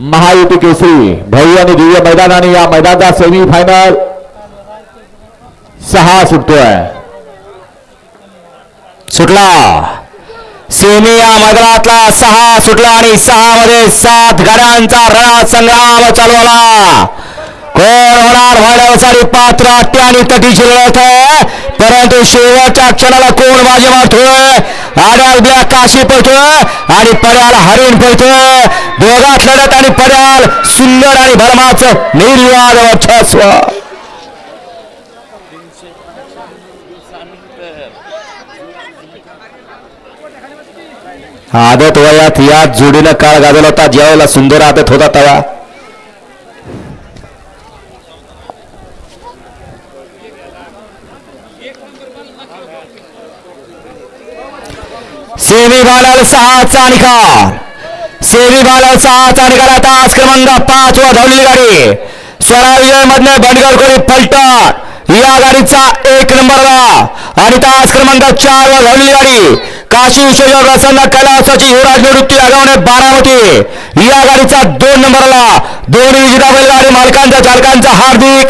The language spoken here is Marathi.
महायुती केसरी भव्य आणि दिव्य मैदानाने या मैदानाचा सेमी फायनल सहा सुटतोय. सुटला. सेमी या मैदानातला सहा सुटला आणि सहा मध्ये सात गाड्यांचा रणा संग्राम चालू आला कोण होणार? व्हायला पात्र अट्टी आणि तटीची लढत आहे. परंतु शेवटच्या क्षणाला कोण बाजी मारतोय आड्या उभ्या काशी पळतोय आणि पर्याल हरिण पळतोय. दोघात लढत आणि पर्याल सुंदर आणि भरमाच निर्वाद वर्चस्व. आदत वयात या जोडीनं काळ गाजवला होता. ज्यावेळेला सुंदर आदत होता तवा. सेमी बालाल सहाचा निकाल. सेमी बालाल सहाचा निकाल. आता आज क्रमांक पाच व धावलेली गाडी. स्वरा मधले बंडगर पलटण. या गाडीचा एक नंबरला. आणि तास क्रमांक चार वर धावलेली गाडी. काशी विश्वयोग प्रसन्न कैलासाची युवराज निवृत्ती आगावणे बारामती. या गाडीचा दोन नंबरला. दोन्ही विजेता बैलगाडी मालकांच्या चालकांचा हार्दिक